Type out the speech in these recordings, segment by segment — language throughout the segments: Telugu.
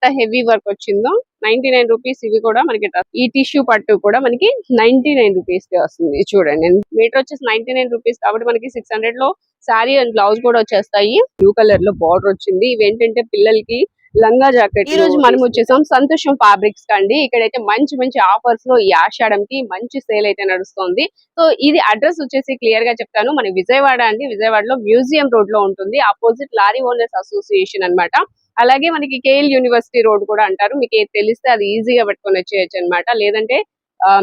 ఎంత హెవీ వర్క్ వచ్చిందో నైన్టీ నైన్ రూపీస్ ఇవి కూడా మనకి. ఈ టిష్యూ పట్టు కూడా మనకి నైన్టీ నైన్ రూపీస్కి వస్తుంది. చూడండి. మీటర్ వచ్చేసి నైన్టీ నైన్ రూపీస్ కాబట్టి మనకి సిక్స్ హండ్రెడ్లో శారీ అండ్ బ్లౌజ్ కూడా వచ్చేస్తాయి. బ్లూ కలర్లో బార్డర్ వచ్చింది. ఇవి ఏంటంటే పిల్లలకి లంగా జాకెట్ ఈ రోజు మనం వచ్చేసాం సంతోషం ఫ్యాబ్రిక్స్ కండి ఇక్కడైతే మంచి మంచి ఆఫర్స్లో ఈ ఆషాఢం కి మంచి సేల్ అయితే నడుస్తుంది. సో ఇది అడ్రస్ వచ్చేసి క్లియర్గా చెప్తాను. మన విజయవాడ అండి. విజయవాడలో మ్యూజియం రోడ్లో ఉంటుంది. ఆపోజిట్ లారీ ఓనర్స్ అసోసియేషన్ అన్నమాట. అలాగే మనకి కేఎల్ యూనివర్సిటీ రోడ్ కూడా అంటారు. మీకు ఏది తెలిస్తే అది ఈజీగా పెట్టుకొని వచ్చేయచ్చు అనమాట లేదంటే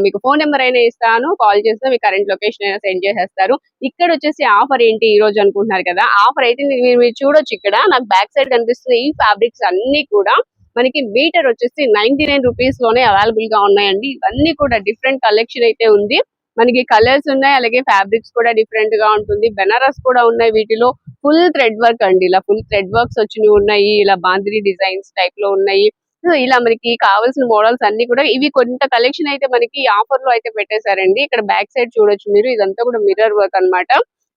మీకు ఫోన్ నెంబర్ అయినా ఇస్తాను కాల్ చేస్తే మీకు కరెంట్ లొకేషన్ అయినా సెండ్ చేసేస్తారు. ఇక్కడ వచ్చేసి ఆఫర్ ఏంటి ఈ రోజు అనుకుంటున్నారు కదా ఆఫర్ అయితే మీరు మీరు చూడొచ్చు ఇక్కడ. నాకు బ్యాక్ సైడ్ కనిపిస్తున్న ఈ ఫ్యాబ్రిక్స్ అన్ని కూడా. మనకి మీటర్ వచ్చేసి నైన్టీ నైన్ రూపీస్లోనే అవైలబుల్గా ఉన్నాయండి. ఇవన్నీ కూడా డిఫరెంట్ కలెక్షన్ అయితే ఉంది. మనకి కలర్స్ ఉన్నాయి అలాగే ఫ్యాబ్రిక్స్ కూడా డిఫరెంట్గా ఉంటుంది. బెనారస్ కూడా ఉన్నాయి వీటిలో. ఫుల్ థ్రెడ్ వర్క్ అండి. ఇలా ఫుల్ థ్రెడ్ వర్క్స్ వచ్చినవి ఉన్నాయి. ఇలా బాందిని డిజైన్స్ టైప్లో ఉన్నాయి. సో ఇలా మనకి కావాల్సిన మోడల్స్ అన్ని కూడా ఇవి కొంత కలెక్షన్ అయితే మనకి ఆఫర్లో అయితే పెట్టేశారండి. ఇక్కడ బ్యాక్ సైడ్ చూడొచ్చు మీరు. ఇదంతా కూడా మిర్రర్ వర్క్ అన్నమాట.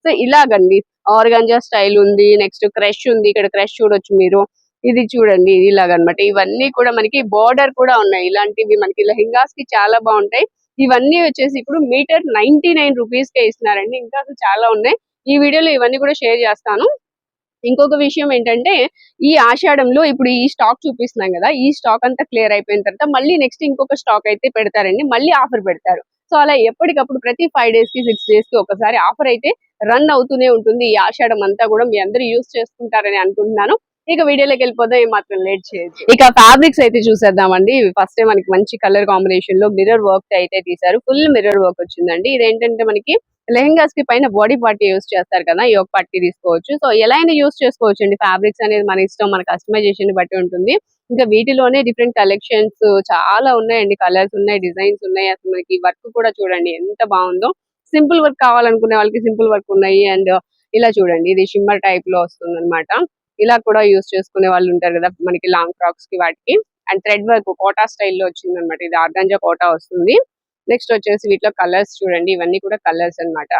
సో ఇలాగండి. ఆర్గాంజా స్టైల్ ఉంది. నెక్స్ట్ క్రష్ ఉంది. ఇక్కడ క్రష్ చూడొచ్చు మీరు. ఇది చూడండి. ఇది ఇలాగనమాట. ఇవన్నీ కూడా మనకి బార్డర్ కూడా ఉన్నాయి. ఇలాంటివి మనకి లెహింగాస్కి చాలా బాగుంటాయి. ఇవన్నీ వచ్చేసి ఇప్పుడు మీటర్ నైన్టీ నైన్ రూపీస్ కే ఇస్తున్నారండి. ఇంకా అసలు చాలా ఉన్నాయి. ఈ వీడియోలో ఇవన్నీ కూడా షేర్ చేస్తాను. ఇంకొక విషయం ఏంటంటే ఈ ఆషాఢంలో ఇప్పుడు ఈ స్టాక్ చూపిస్తున్నాం కదా ఈ స్టాక్ అంతా క్లియర్ అయిపోయిన తర్వాత మళ్ళీ నెక్స్ట్ ఇంకొక స్టాక్ అయితే పెడతారండి మళ్ళీ ఆఫర్ పెడతారు. సో అలా ఎప్పటికప్పుడు ప్రతి ఫైవ్ డేస్కి సిక్స్ డేస్కి ఒకసారి ఆఫర్ అయితే రన్ అవుతూనే ఉంటుంది ఈ ఆషాఢం అంతా కూడా మీ అందరూ యూస్ చేసుకుంటారని అనుకుంటున్నాను. ఇక వీడియోలోకి వెళ్ళిపోదాం మాత్రం లేట్ చేయొచ్చు. ఇక ఫ్యాబ్రిక్స్ అయితే చూసేద్దామండి. ఫస్ట్ టైం మనకి మంచి కలర్ కాంబినేషన్లో మిర్రర్ వర్క్ అయితే తీశారు. ఫుల్ మిర్రర్ వర్క్ వచ్చిందండి. ఇదేంటంటే మనకి లెహెంగాస్కి పైన బాడీ పార్టీ యూస్ చేస్తారు కదా ఈ ఒక పార్టీ తీసుకోవచ్చు. సో ఎలా అయినా యూస్ చేసుకోవచ్చు అండి ఫ్యాబ్రిక్స్ అనేది మన ఇష్టం మన కస్టమైజేషన్ బట్టి ఉంటుంది. ఇంకా వీటిలోనే డిఫరెంట్ కలెక్షన్స్ చాలా ఉన్నాయండి. కలర్స్ ఉన్నాయి డిజైన్స్ ఉన్నాయి. అసలు మనకి వర్క్ కూడా చూడండి ఎంత బాగుందో. సింపుల్ వర్క్ కావాలనుకునే వాళ్ళకి సింపుల్ వర్క్ ఉన్నాయి. అండ్ ఇలా చూడండి. ఇది షిమ్మర్ టైప్లో వస్తుంది ఇలా కూడా యూస్ చేసుకునే వాళ్ళు ఉంటారు కదా మనకి లాంగ్ ఫ్రాక్స్కి వాటికి. అండ్ థ్రెడ్ వర్క్ కోటా స్టైల్లో వచ్చింది అనమాట ఇది ఆర్గాంజా కోటా వస్తుంది. నెక్స్ట్ వచ్చేసి వీటిలో కలర్స్ చూడండి ఇవన్నీ కూడా కలర్స్ అన్నమాట.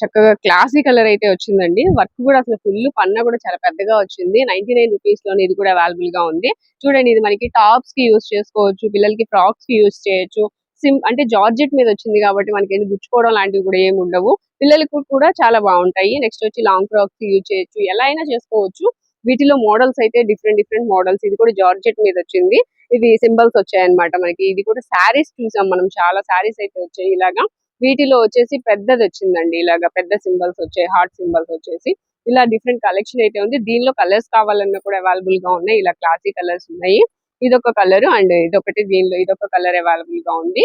చక్కగా క్లాసీ కలర్ అయితే వచ్చిందండి. వర్క్ కూడా అసలు ఫుల్ పన్న కూడా చాలా పెద్దగా వచ్చింది. నైన్టీ నైన్ రూపీస్లోనే ఇది కూడా అవైలబుల్గా ఉంది. చూడండి ఇది మనకి టాప్స్కి యూస్ చేసుకోవచ్చు పిల్లలకి ఫ్రాక్స్కి యూస్ చేయొచ్చు. సిమ్ అంటే జార్జెట్ మీద వచ్చింది కాబట్టి మనకి ఏది గుచ్చుకోవడం లాంటివి కూడా ఏమి ఉండవు. పిల్లలకు కూడా చాలా బాగుంటాయి. నెక్స్ట్ వచ్చి లాంగ్ ఫ్రాక్స్ యూజ్ చేయొచ్చు. ఎలా అయినా చేసుకోవచ్చు. వీటిలో మోడల్స్ అయితే డిఫరెంట్ డిఫరెంట్ మోడల్స్. ఇది కూడా జార్జెట్ మీద వచ్చింది. ఇది సింబల్స్ వచ్చాయన్నమాట మనకి. ఇది కూడా శారీస్ చూసాం మనం. చాలా శారీస్ అయితే వచ్చాయి ఇలాగా. వీటిలో వచ్చేసి పెద్దది వచ్చిందండి ఇలాగా. పెద్ద సింబల్స్ వచ్చాయి. హార్ట్ సింబల్స్ వచ్చేసి. ఇలా డిఫరెంట్ కలెక్షన్ అయితే ఉంది. దీనిలో కలర్స్ కావాలన్నా కూడా అవైలబుల్గా ఉన్నాయి. ఇలా క్లాసీ కలర్స్ ఉన్నాయి. ఇదొక కలర్ అండ్ ఇదొకటి దీనిలో ఇదొక కలర్ అవైలబుల్గా ఉంది.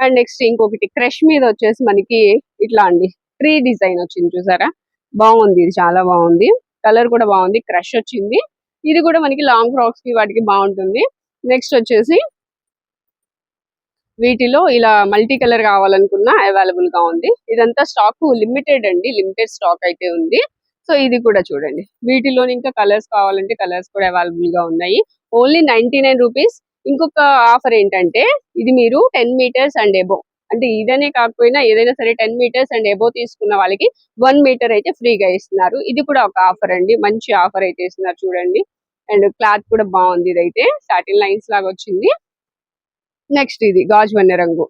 అండ్ నెక్స్ట్ ఇంకొకటి క్రష్ మీద వచ్చేసి మనకి ఇట్లా అండి ట్రీ డిజైన్ వచ్చింది చూసారా? బాగుంది ఇది చాలా బాగుంది. కలర్ కూడా బాగుంది క్రష్ వచ్చింది. ఇది కూడా మనకి లాంగ్ ఫ్రాక్స్కి వాటికి బాగుంటుంది. నెక్స్ట్ వచ్చేసి వీటిలో ఇలా మల్టీ కలర్ కావాలనుకున్నా అవైలబుల్గా ఉంది. ఇదంతా స్టాక్ లిమిటెడ్ అండి లిమిటెడ్ స్టాక్ అయితే ఉంది. సో ఇది కూడా చూడండి. వీటిలో ఇంకా కలర్స్ కావాలంటే కలర్స్ కూడా అవైలబుల్గా ఉన్నాయి. Only ninety nine rupees. ఇంకొక ఆఫర్ ఏంటంటే ఇది మీరు టెన్ మీటర్స్ అండ్ ఎబో అంటే ఇదనే కాకపోయినా ఏదైనా సరే టెన్ మీటర్స్ అండ్ ఎబో తీసుకున్న వాళ్ళకి వన్ మీటర్ అయితే ఫ్రీగా ఇస్తున్నారు. ఇది కూడా ఒక ఆఫర్ అండి. మంచి ఆఫర్ అయితే ఇస్తున్నారు చూడండి. అండ్ క్లాత్ కూడా బాగుంది ఇదైతే. సాటిన్ లైన్స్ లాగా వచ్చింది. నెక్స్ట్ ఇది గాజు వన్నె రంగు.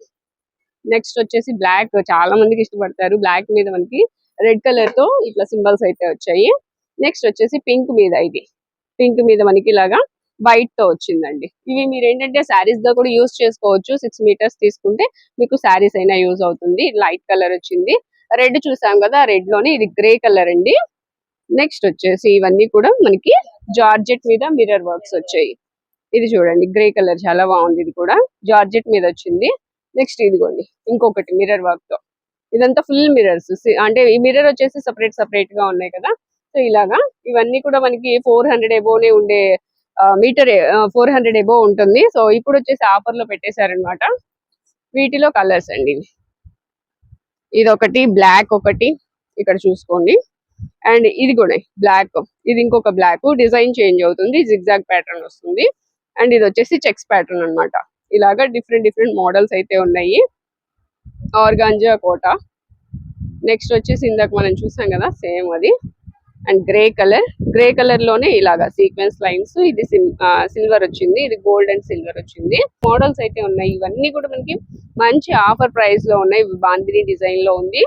నెక్స్ట్ వచ్చేసి బ్లాక్. చాలా మందికి ఇష్టపడతారు. బ్లాక్ మీద మనకి రెడ్ కలర్తో ఇట్లా సింబల్స్ అయితే వచ్చాయి. నెక్స్ట్ వచ్చేసి పింక్ మీద ఇది. పింక్ మీద మనకి ఇలాగా వైట్తో వచ్చిందండి. ఇవి మీరు ఏంటంటే శారీస్తో కూడా యూస్ చేసుకోవచ్చు. సిక్స్ మీటర్స్ తీసుకుంటే మీకు శారీస్ అయినా యూజ్ అవుతుంది. లైట్ కలర్ వచ్చింది. రెడ్ చూసాం కదా రెడ్లోనే ఇది గ్రే కలర్ అండి. నెక్స్ట్ వచ్చేసి ఇవన్నీ కూడా మనకి జార్జెట్ మీద మిర్రర్ వర్క్స్ వచ్చాయి. ఇది చూడండి గ్రే కలర్ చాలా బాగుంది ఇది కూడా. జార్జెట్ మీద వచ్చింది. నెక్స్ట్ ఇదిగోండి ఇంకొకటి మిర్రర్ వర్క్తో ఇదంతా ఫుల్ మిర్రర్స్. అంటే ఈ మిర్రర్ వచ్చేసి సపరేట్ సపరేట్గా ఉన్నాయి కదా. సో ఇలాగా ఇవన్నీ కూడా మనకి ఫోర్ హండ్రెడ్ ఎబోనే ఉండే మీటర్ ఫోర్ హండ్రెడ్ ఎబో ఉంటుంది. సో ఇప్పుడు వచ్చేసి ఆఫర్లో పెట్టేశారనమాట వీటిలో కలర్స్ అండి. ఇది ఒకటి బ్లాక్ ఒకటి ఇక్కడ చూసుకోండి. అండ్ ఇది కూడా బ్లాక్. ఇది ఇంకొక బ్లాక్. డిజైన్ చేంజ్ అవుతుంది జిగ్జాగ్ ప్యాటర్న్ వస్తుంది. అండ్ ఇది వచ్చేసి చెక్స్ ప్యాటర్న్ అన్నమాట. ఇలాగా డిఫరెంట్ డిఫరెంట్ మోడల్స్ అయితే ఉన్నాయి. ఆర్గాంజా కోట. నెక్స్ట్ వచ్చేసి ఇందాక మనం చూసాం కదా సేమ్ అది. అండ్ గ్రే కలర్ గ్రే కలర్లోనే ఇలాగా సీక్వెన్స్ లైన్స్. ఇది సిల్వర్ వచ్చింది ఇది గోల్డ్ అండ్ సిల్వర్ వచ్చింది. మోడల్స్ అయితే ఉన్నాయి. ఇవన్నీ కూడా మనకి మంచి ఆఫర్ ప్రైస్లో ఉన్నాయి. బాందిని డిజైన్లో ఉంది.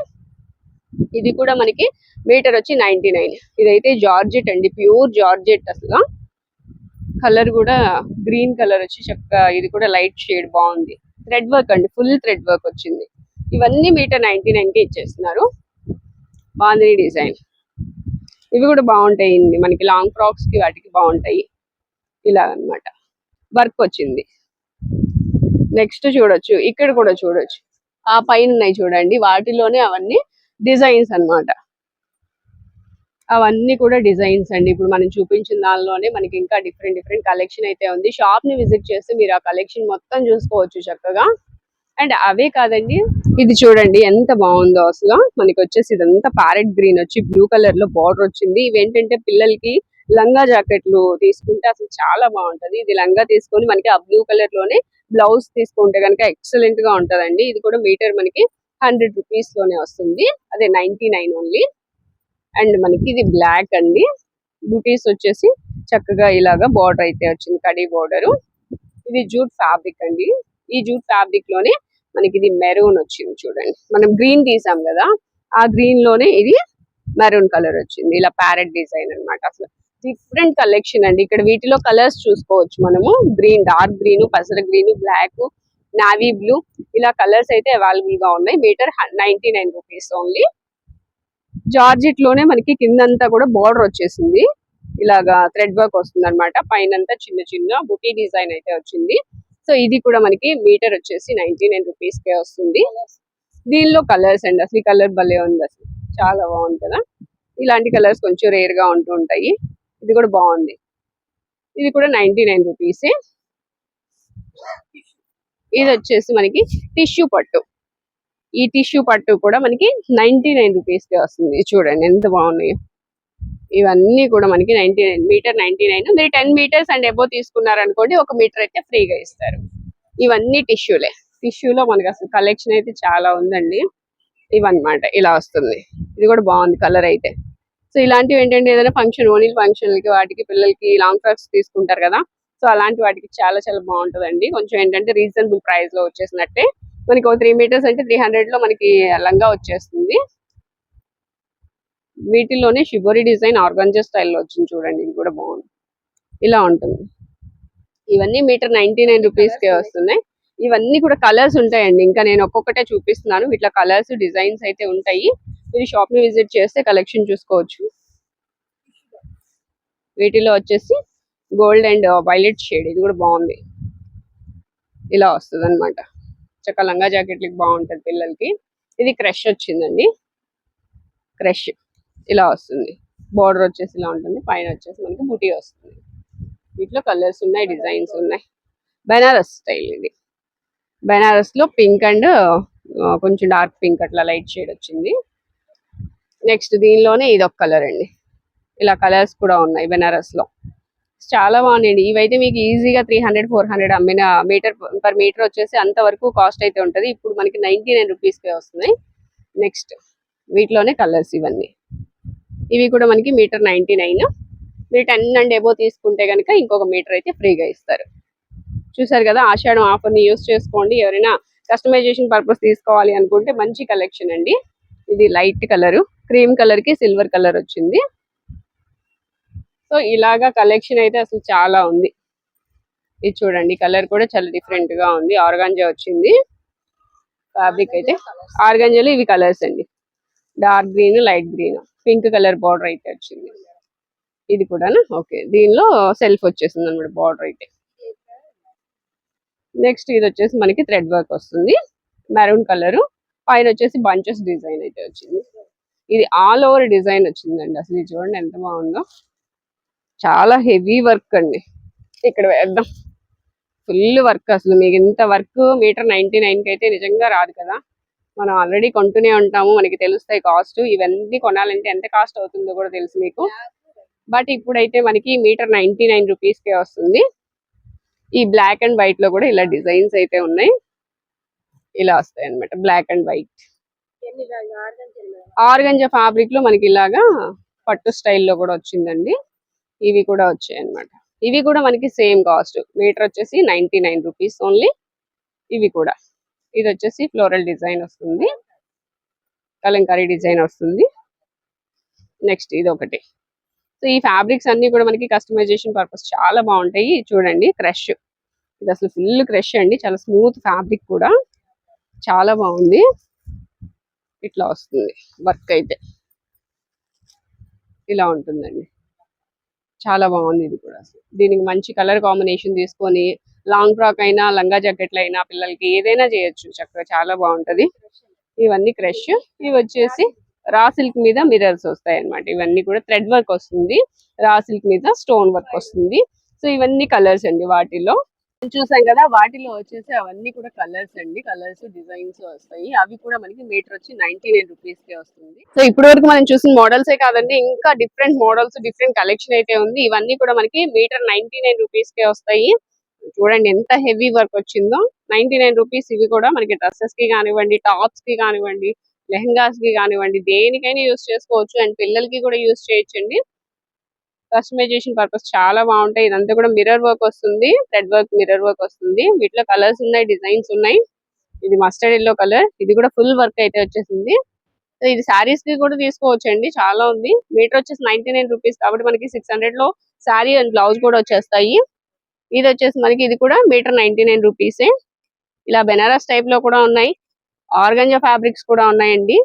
ఇది కూడా మనకి మీటర్ వచ్చి నైన్టీ నైన్. ఇదైతే జార్జెట్ అండి. ప్యూర్ జార్జెట్ అసలు. కలర్ కూడా గ్రీన్ కలర్ వచ్చి చక్కగా ఇది కూడా లైట్ షేడ్ బాగుంది. థ్రెడ్ వర్క్ అండి. ఫుల్ థ్రెడ్ వర్క్ వచ్చింది. ఇవన్నీ మీటర్ నైన్టీ నైన్కి ఇచ్చేస్తున్నారు. బాందిని డిజైన్. ఇవి కూడా బాగుంటాయి అండి మనకి లాంగ్ ఫ్రాక్స్కి వాటికి బాగుంటాయి. ఇలా అన్నమాట వర్క్ వచ్చింది. నెక్స్ట్ చూడొచ్చు. ఇక్కడ కూడా చూడొచ్చు. ఆ పైన ఉన్నాయి చూడండి. వాటిలోనే అవన్నీ డిజైన్స్ అన్నమాట. అవన్నీ కూడా డిజైన్స్ అండి. ఇప్పుడు మనం చూపించిన దానిలోనే మనకి ఇంకా డిఫరెంట్ డిఫరెంట్ కలెక్షన్ అయితే ఉంది. షాప్ని విజిట్ చేస్తే మీరు ఆ కలెక్షన్ మొత్తం చూసుకోవచ్చు చక్కగా. అండ్ అవే కాదండి ఇది చూడండి ఎంత బాగుందో అసలు. మనకి వచ్చేసి ఇదంతా ప్యారెట్ గ్రీన్ వచ్చి బ్లూ కలర్లో బార్డర్ వచ్చింది. ఇవేంటంటే పిల్లలకి లంగా జాకెట్లు తీసుకుంటే అసలు చాలా బాగుంటది. ఇది లంగా తీసుకొని మనకి ఆ బ్లూ కలర్లోనే బ్లౌజ్ తీసుకుంటే కనుక ఎక్సలెంట్గా ఉంటదండి. ఇది కూడా మీటర్ మనకి హండ్రెడ్ రూపీస్లోనే వస్తుంది. అదే నైన్టీ నైన్ ఓన్లీ అండ్ మనకి ఇది బ్లాక్ అండి. బూటీస్ వచ్చేసి చక్కగా ఇలాగా బార్డర్ అయితే వచ్చింది కడీ బార్డర్ ఇది జూట్ ఫ్యాబ్రిక్ అండి. ఈ జూట్ ఫ్యాబ్రిక్లోనే మనకి ఇది మెరూన్ వచ్చింది చూడండి. మనం గ్రీన్ తీసాం కదా ఆ గ్రీన్లోనే ఇది మెరూన్ కలర్ వచ్చింది. ఇలా ప్యారెట్ డిజైన్ అన్నమాట. అసలు డిఫరెంట్ కలెక్షన్ అండి. ఇక్కడ వీటిలో కలర్స్ చూసుకోవచ్చు మనము. గ్రీన్ డార్క్ గ్రీన్ పసర గ్రీన్ బ్లాక్ నావీ బ్లూ. ఇలా కలర్స్ అయితే అవైలబుల్గా ఉన్నాయి. Metre ninety nine rupees only. జార్జిట్లోనే మనకి కిందంతా కూడా బార్డర్ వచ్చేసింది. ఇలాగా థ్రెడ్ వర్క్ వస్తుంది అనమాట పైన చిన్న చిన్న బుటీ డిజైన్ అయితే వచ్చింది. సో ఇది కూడా మనకి మీటర్ వచ్చేసి నైన్టీ నైన్ రూపీస్ కే వస్తుంది. దీనిలో కలర్స్ అండి. అసలు ఈ కలర్ భలే ఉంది అసలు. చాలా బాగుంది కదా. ఇలాంటి కలర్స్ కొంచెం రేర్గా ఉంటూ ఉంటాయి. ఇది కూడా బాగుంది. ఇది కూడా నైన్టీ నైన్ రూపీస్. ఇది వచ్చేసి మనకి టిష్యూ పట్టు. ఈ టిష్యూ పట్టు కూడా మనకి నైన్టీ నైన్ రూపీస్కి వస్తుంది. చూడండి ఎంత బాగున్నాయో. ఇవన్నీ కూడా మనకి ninety nine metre ninety nine మీరు టెన్ మీటర్స్ అండ్ ఎబో తీసుకున్నారనుకోండి ఒక మీటర్ అయితే ఫ్రీగా ఇస్తారు. ఇవన్నీ టిష్యూలే. టిష్యూలో మనకి అసలు కలెక్షన్ అయితే చాలా ఉందండి. ఇవన్నమాట. ఇలా వస్తుంది. ఇది కూడా బాగుంది కలర్ అయితే. సో ఇలాంటివి ఏంటంటే ఏదైనా ఫంక్షన్ ఓనిల్ ఫంక్షన్లకి వాటికి పిల్లలకి లాంగ్ ఫ్రాక్స్ తీసుకుంటారు కదా. సో అలాంటి వాటికి చాలా చాలా బాగుంటుందండి. కొంచెం ఏంటంటే రీజనబుల్ ప్రైస్లో వచ్చేసినట్టే. మనకి ఒక త్రీ మీటర్స్ అంటే త్రీ హండ్రెడ్లో మనకి లంగా వచ్చేస్తుంది. వీటిలోనే షిబోరి డిజైన్ ఆర్గంజా స్టైల్లో వచ్చింది చూడండి ఇది కూడా బాగుంది. ఇలా ఉంటుంది. ఇవన్నీ మీటర్ నైన్టీ నైన్ రూపీస్ కే వస్తున్నాయి. ఇవన్నీ కూడా కలర్స్ ఉంటాయండి. ఇంకా నేను ఒక్కొక్కటే చూపిస్తున్నాను. ఇట్లా కలర్స్ డిజైన్స్ అయితే ఉంటాయి. మీరు షాప్ని విజిట్ చేస్తే కలెక్షన్ చూసుకోవచ్చు. వీటిలో వచ్చేసి గోల్డ్ అండ్ వైలెట్ షేడ్ ఇది కూడా బాగుంది. ఇలా వస్తుంది అనమాట చక్క లంగా జాకెట్లకి బాగుంటది పిల్లలకి. ఇది క్రష్ వచ్చిందండి. క్రష్ ఇలా వస్తుంది. బార్డర్ వచ్చేసి ఇలా ఉంటుంది. పైన వచ్చేసి మనకి బుటీ వస్తుంది. వీటిలో కలర్స్ ఉన్నాయి డిజైన్స్ ఉన్నాయి. బెనారస్ స్టైల్ ఇది. బెనారస్లో పింక్ అండ్ కొంచెం డార్క్ పింక్ అట్లా లైట్ షేడ్ వచ్చింది. నెక్స్ట్ దీనిలోనే ఇది ఒక కలర్ అండి. ఇలా కలర్స్ కూడా ఉన్నాయి బెనారస్లో చాలా బాగున్నాయండి. ఇవైతే మీకు ఈజీగా త్రీ హండ్రెడ్ ఫోర్ హండ్రెడ్ అమ్మిన మీటర్ పర్ మీటర్ వచ్చేసి అంతవరకు కాస్ట్ అయితే ఉంటుంది. ఇప్పుడు మనకి నైన్టీ నైన్ రూపీస్కే వస్తున్నాయి. నెక్స్ట్ వీటిలోనే కలర్స్ ఇవన్నీ. ఇవి కూడా మనకి మీటర్ నైన్టీ నైన్. మీరు టెన్ అండ్ ఎబో తీసుకుంటే కనుక ఇంకొక మీటర్ అయితే ఫ్రీగా ఇస్తారు. చూసారు కదా ఆషాఢం ఆఫర్ని యూస్ చేసుకోండి. ఎవరైనా కస్టమైజేషన్ పర్పస్ తీసుకోవాలి అనుకుంటే మంచి కలెక్షన్ అండి. ఇది లైట్ కలర్ క్రీమ్ కలర్కి సిల్వర్ కలర్ వచ్చింది. సో ఇలాగా కలెక్షన్ అయితే అసలు చాలా ఉంది. ఇది చూడండి కలర్ కూడా చాలా డిఫరెంట్గా ఉంది. ఆర్గాంజా వచ్చింది. ఫ్యాబ్రిక్ అయితే ఆర్గాంజాలో ఇవి కలర్స్ అండి. Dark green light green. Pink colour border అయితే వచ్చింది. ఇది కూడానా? ఓకే. దీనిలో సెల్ఫ్ వచ్చేసింది అనమాట బార్డర్ అయితే. నెక్స్ట్ ఇది వచ్చేసి మనకి థ్రెడ్ వర్క్ వస్తుంది. Maroon colour. పైన వచ్చేసి బంచెస్ డిజైన్ అయితే వచ్చింది. ఇది ఆల్ ఓవర్ డిజైన్ వచ్చిందండి. అసలు ఇది చూడండి ఎంత బాగుందో. చాలా హెవీ వర్క్ అండి. ఇక్కడ వేద్దాం. ఫుల్ వర్క్ అసలు. మీకు ఇంత వర్క్ మీటర్ నైన్టీ నైన్కి అయితే నిజంగా రాదు కదా. మనం ఆల్రెడీ కొంటూనే ఉంటాము. మనకి తెలుస్తాయి కాస్ట్ ఇవన్నీ కొనాలంటే ఎంత కాస్ట్ అవుతుందో కూడా తెలుసు మీకు. బట్ ఇప్పుడైతే మనకి మీటర్ నైన్టీ నైన్ రూపీస్కే వస్తుంది. ఈ బ్లాక్ అండ్ వైట్లో కూడా ఇలా డిజైన్స్ అయితే ఉన్నాయి. ఇలా వస్తాయి అనమాట బ్లాక్ అండ్ వైట్ ఆర్గంజ ఫ్యాబ్రిక్లో మనకి ఇలాగా పట్టు స్టైల్లో కూడా వచ్చిందండి. ఇవి కూడా వచ్చాయి అనమాట ఇవి కూడా మనకి సేమ్ కాస్ట్ మీటర్ వచ్చేసి నైన్టీ నైన్ రూపీస్ ఓన్లీ ఇవి కూడా. ఇది వచ్చేసి ఫ్లోరల్ డిజైన్ వస్తుంది. కలంకారీ డిజైన్ వస్తుంది. నెక్స్ట్ ఇది ఒకటి సో ఈ ఫ్యాబ్రిక్స్ అన్ని కూడా మనకి కస్టమైజేషన్ పర్పస్ చాలా బాగుంటాయి. చూడండి క్రష్. ఇది అసలు ఫుల్ క్రష్ అండి. చాలా స్మూత్ ఫ్యాబ్రిక్ కూడా. చాలా బాగుంది. ఇట్లా వస్తుంది. వర్క్ అయితే. ఇలా ఉంటుందండి. చాలా బాగుంది ఇది కూడా అసలు. దీనికి మంచి కలర్ కాంబినేషన్ తీసుకొని లాంగ్ ఫ్రాక్ అయినా లంగా జాకెట్లు అయినా పిల్లలకి ఏదైనా చేయొచ్చు. చక్కగా చాలా బాగుంటది. ఇవన్నీ క్రష్. ఇవి వచ్చేసి రా సిల్క్ మీద మిరర్స్ వస్తాయి అన్నమాట ఇవన్నీ కూడా థ్రెడ్ వర్క్ వస్తుంది. రా సిల్క్ మీద స్టోన్ వర్క్ వస్తుంది. సో ఇవన్నీ కలర్స్ అండి వాటిలో. చూసాం కదా వాటిలో వచ్చేసి అవన్నీ కూడా కలర్స్ అండి. కలర్స్ డిజైన్స్ వస్తాయి. అవి కూడా మనకి మీటర్ వచ్చి నైన్టీ నైన్ రూపీస్ కే వస్తుంది. సో ఇప్పటి వరకు మనం చూసిన మోడల్స్ ఏ కాదండి. ఇంకా డిఫరెంట్ మోడల్స్ డిఫరెంట్ కలెక్షన్ అయితే ఉంది. ఇవన్నీ కూడా మనకి మీటర్ నైన్టీ నైన్ రూపీస్ కే వస్తాయి. చూడండి ఎంత హెవీ వర్క్ వచ్చిందో. నైన్టీ నైన్ రూపీస్ ఇవి కూడా మనకి డ్రెస్సెస్కి కానివ్వండి టాప్స్కి కానివ్వండి లెహంగాస్కి కానివ్వండి దేనికైనా యూస్ చేసుకోవచ్చు. అండ్ పిల్లలకి కూడా యూస్ చేయొచ్చండి. కస్టమైజేషన్ పర్పస్ చాలా బాగుంటాయి. ఇదంతా కూడా మిర్రర్ వర్క్ వస్తుంది. థ్రెడ్ వర్క్ మిర్రర్ వర్క్ వస్తుంది. వీటిలో కలర్స్ ఉన్నాయి డిజైన్స్ ఉన్నాయి. ఇది మస్టర్డ్ ఎల్లో కలర్. ఇది కూడా ఫుల్ వర్క్ అయితే వచ్చేసింది. ఇది శారీస్కి కూడా తీసుకోవచ్చు అండి చాలా ఉంది. మీటర్ వచ్చేసి నైన్టీ నైన్ రూపీస్. కాబట్టి మనకి సిక్స్ హండ్రెడ్లో శారీ అండ్ బ్లౌజ్ కూడా వచ్చేస్తాయి. ఇది వచ్చేసి మనకి ఇది కూడా మీటర్ నైన్టీ నైన్ రూపీసే. ఇలా బెనారస్ టైప్లో కూడా ఉన్నాయి. ఆర్గంజా ఫ్యాబ్రిక్స్ కూడా ఉన్నాయండి.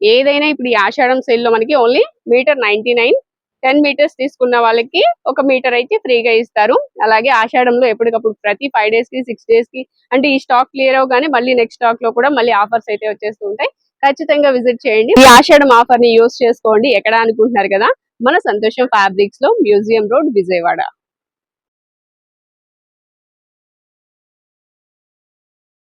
ఏదైనా ఇప్పుడు ఈ ఆషాఢం సేల్లో మనకి only metre ninety nine ten metres తీసుకున్న వాళ్ళకి ఒక మీటర్ అయితే ఫ్రీగా ఇస్తారు. అలాగే ఆషాఢంలో ఎప్పటికప్పుడు ప్రతి ఫైవ్ డేస్కి సిక్స్ డేస్కి అంటే ఈ స్టాక్ క్లియర్ అవగానే మళ్ళీ నెక్స్ట్ స్టాక్లో కూడా మళ్ళీ ఆఫర్స్ అయితే వచ్చేస్తూ ఉంటాయి. ఖచ్చితంగా విజిట్ చేయండి. ఈ ఆషాఢం ఆఫర్ని యూస్ చేసుకోండి. ఎక్కడ అనుకుంటున్నారు కదా? మన సంతోషం ఫ్యాబ్రిక్స్లో మ్యూజియం రోడ్ విజయవాడ.